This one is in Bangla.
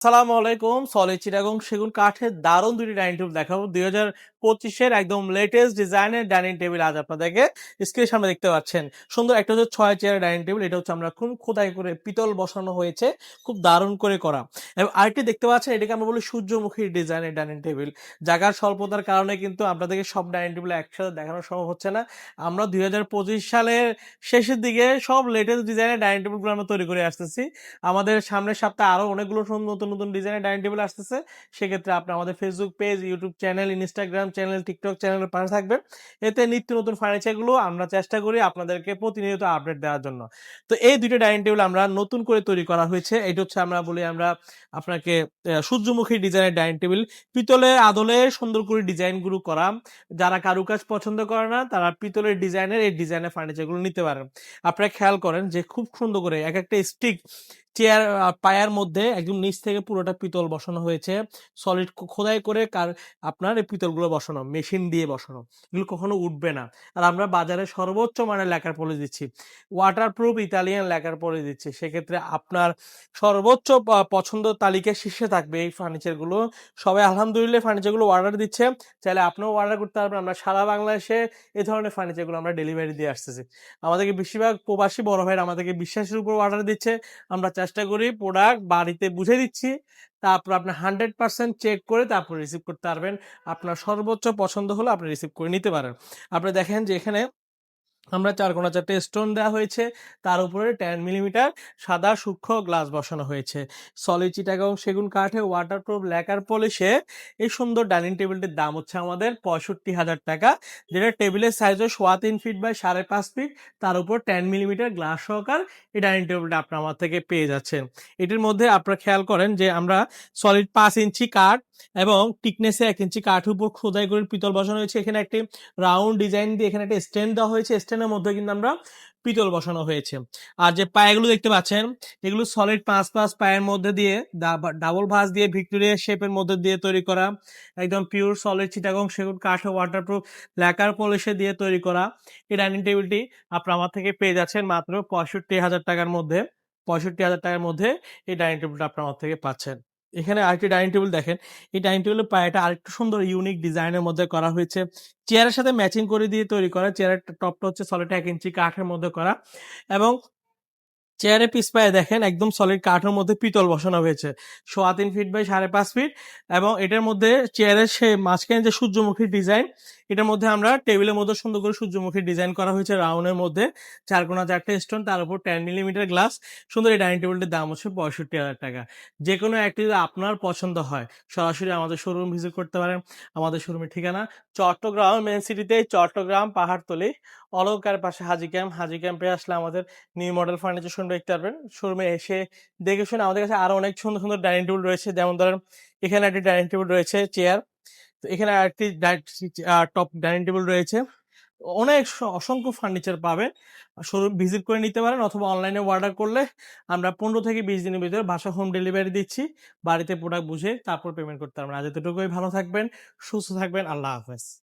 সালামু আলাইকুম সলে চিরাগং সেগুন কাঠের দারুণ দুটি ডাইনিং টেবিল দেখাবো। দুই হাজার পঁচিশের একদম লেটেস্ট ডিজাইনের ডাইনিং টেবিল আজ আপনাদেরকে স্ক্রিনের সামনে দেখতে পাচ্ছেন। সুন্দর একটা হচ্ছে ছয় চেয়ার ডাইনিং টেবিল এটা হচ্ছে আমরা খুব খোদাই করে পিতল বসানো হয়েছে, খুব দারুণ করে করা। এবং আরেকটি দেখতে পাচ্ছেন, এটাকে আমরা বলি সূর্যমুখী ডিজাইনের ডাইনিং টেবিল জায়গার স্বল্পতার কারণে কিন্তু আপনাদেরকে সব ডাইনিং টেবিল একসাথে দেখানো সম্ভব হচ্ছে না। আমরা দুই হাজার পঁচিশ সালের শেষের দিকে সব লেটেস্ট ডিজাইনের ডাইনিং টেবিলগুলো আমরা তৈরি করে আসতেছি। আমাদের সামনের সপ্তাহে আরও অনেকগুলো নতুন নতুন ডিজাইনের ডাইনিং টেবিল আসতেছে। সেক্ষেত্রে আপনি আমাদের Facebook page YouTube channel Instagram channel, TikTok চ্যানেলের পাশে থাকবেন। এতে নিত্য নতুন ফার্নিচারগুলো আমরা চেষ্টা করি আপনাদেরকে প্রতিনিয়ত আপডেট দেওয়ার জন্য। তো এই দুইটা ডাইনিং টেবিল আমরা নতুন করে তৈরি করা হয়েছে। এটা হচ্ছে আমরা বলি আমরা আপনাকে সূর্যমুখী ডিজাইনের ডাইনিং টেবিল পিতলের আদলে সুন্দর করে ডিজাইনগুলো করা। যারা কারুকাজ পছন্দ করে না, তারা পিতলের ডিজাইনের এই ডিজাইনের ফার্নিচারগুলো নিতে পারেন। আপনারা খেয়াল করেন যে খুব সুন্দর করে এক একটা স্টিক চেয়ার পায়ার মধ্যে একদম নিচ থেকে পুরোটা পিতল বসানো হয়েছে। সলিড খোদাই করে কার, আপনার এই পিতলগুলো বসানো, মেশিন দিয়ে বসানো। এগুলো কখনো উঠবে না। আর আমরা বাজারে সর্বোচ্চ মানের ল্যাকার পলি দিচ্ছি। ওয়াটারপ্রুফ ইতালিয়ান ল্যাকার পলি দিচ্ছি। সেক্ষেত্রে আপনার সর্বোচ্চ পছন্দ তালিকায় শীর্ষে থাকবে এই ফার্নিচারগুলো সবাই আলহামদুলিল্লাহ ফার্নিচারগুলো অর্ডার দিচ্ছে। চাইলে আপনিও অর্ডার করতে পারবেন। আমরা সারা বাংলাদেশে এ ধরনের ফার্নিচারগুলো আমরা ডেলিভারি দিয়ে আসতেছি। আমাদেরকে বেশিরভাগ প্রবাসী বড় ভাইরা আমাদেরকে বিশ্বাসের উপর অর্ডার দিচ্ছে। আমরা চেষ্টা করি প্রোডাক্ট বাড়িতে বুঝে দিচ্ছি, তারপর আপনি হান্ড্রেড পার্সেন্ট চেক করে তারপর রিসিভ করতে পারবেন। আপনার সর্বোচ্চ পছন্দ হলো আপনি রিসিভ করে নিতে পারেন। আপনি দেখেন যে এখানে আমরা চার কোনা চারটে স্টোন দেওয়া হয়েছে, তার উপরে টেন মিলিমিটার সাদা সূক্ষ্ম গ্লাস বসানো হয়েছে। সলিড চিটাগং সেগুন কাঠে ওয়াটারপ্রুফ ল্যাকার পলিশে এই সুন্দর ডাইনিং টেবিলটির দাম হচ্ছে আমাদের পঁয়ষট্টি হাজার টাকা, যেটা টেবিলের সাইজ হয় সোয়া তিন ফিট বাই সাড়ে পাঁচ ফিট তার উপর টেন মিলিমিটার গ্লাস সহকার এই ডাইনিং টেবিলটা আপনার আমার থেকে পেয়ে যাচ্ছেন। এটির মধ্যে আপনারা খেয়াল করেন যে আমরা সলিড পাঁচ ইঞ্চি কাঠ এবং টিকনেসে এক ইঞ্চি কাঠের উপর খোদাই করে পিতল বসানো হয়েছে। এখানে একটি রাউন্ড ডিজাইন দিয়ে এখানে একটা স্ট্যান্ড দেওয়া হয়েছে। স্ট্যান্ডের মধ্যে কিন্তু আমরা পিতল বসানো হয়েছে। আর যে পায়াগুলো দেখতে পাচ্ছেন, এগুলো সলিড পাঁচ পাঁচ পায়ের মধ্যে দিয়ে ডাবল ভাঁজ দিয়ে ভিক্টোরিয়া শেপের মধ্যে দিয়ে তৈরি করা, একদম পিওর সলিড চিটাগং সেগুন কাঠ ওয়াটারপ্রুফ ল্যাকার পলিশে দিয়ে তৈরি করা। এই ডাইনিং টেবিলটি আপনার আমার থেকে পেয়ে যাচ্ছেন মাত্র পঁয়ষট্টি হাজার টাকার মধ্যে, পঁয়ষট্টি হাজার টাকার মধ্যে এই ডাইনিং টেবিলটা আপনার আমার থেকে পাচ্ছেন। এখানে আরেকটি ডাইনিং টেবিল দেখেন। এই ডাইনিং টেবিলের পায়েটা আরেকটু সুন্দর ইউনিক ডিজাইনের মধ্যে করা হয়েছে। চেয়ারের সাথে ম্যাচিং করে দিয়ে তৈরি করা। চেয়ারের টপটা হচ্ছে সলিড এক ইঞ্চি কাঠের মধ্যে করা। এবং চেয়ারে পিস পায়ে দেখেন, একদম সলিড কাঠের মধ্যে পিতল বসানো হয়েছে। সোয়া তিন ফিট বাই সাড়ে পাঁচ ফিট এবং এটার মধ্যে চেয়ারের সে মাঝখানে যে সূর্যমুখী ডিজাইন এটার মধ্যে আমরা টেবিলের মধ্যে সুন্দর করে সূর্যমুখী ডিজাইন করা হয়েছে রাউন্ডের মধ্যে। চার কোনা চারটে স্টোন, তার উপর টেন মিলিমিটার গ্লাস সুন্দর এই ডাইনিং টেবিলটির দাম হচ্ছে পঁয়ষট্টি হাজার টাকা। যে কোনো একটি আপনার পছন্দ হয়, সরাসরি আমাদের শোরুম ভিজিট করতে পারেন। আমাদের শোরুমের ঠিকানা চট্টগ্রাম মেন সিটিতে চট্টগ্রাম, পাহাড়তলি। অলকার পাশে হাজি ক্যাম্প হাজি ক্যাম্পে আসলে আমাদের নিউ মডেল ফার্নিচার শোরুম দেখতে পারবেন। শোরুমে এসে দেখে শুনে আমাদের কাছে আরও অনেক সুন্দর সুন্দর ডাইনিং টেবিল রয়েছে। যেমন ধরেন, এখানে একটি ডাইনিং টেবিল রয়েছে চেয়ার তো এখানে আরেকটি টপ ডাইনিং টেবিল রয়েছে। অনেক অসংখ্য ফার্নিচার পাবেন। শোরুম ভিজিট করে নিতে পারেন অথবা অনলাইনে অর্ডার করলে আমরা পনেরো থেকে বিশ দিনের ভিতরে বাসা হোম ডেলিভারি দিচ্ছি। বাড়িতে প্রোডাক্ট বুঝে তারপর পেমেন্ট করতে পারবেন। আজ এতটুকুই। ভালো থাকবেন, সুস্থ থাকবেন। আল্লাহ হাফেজ।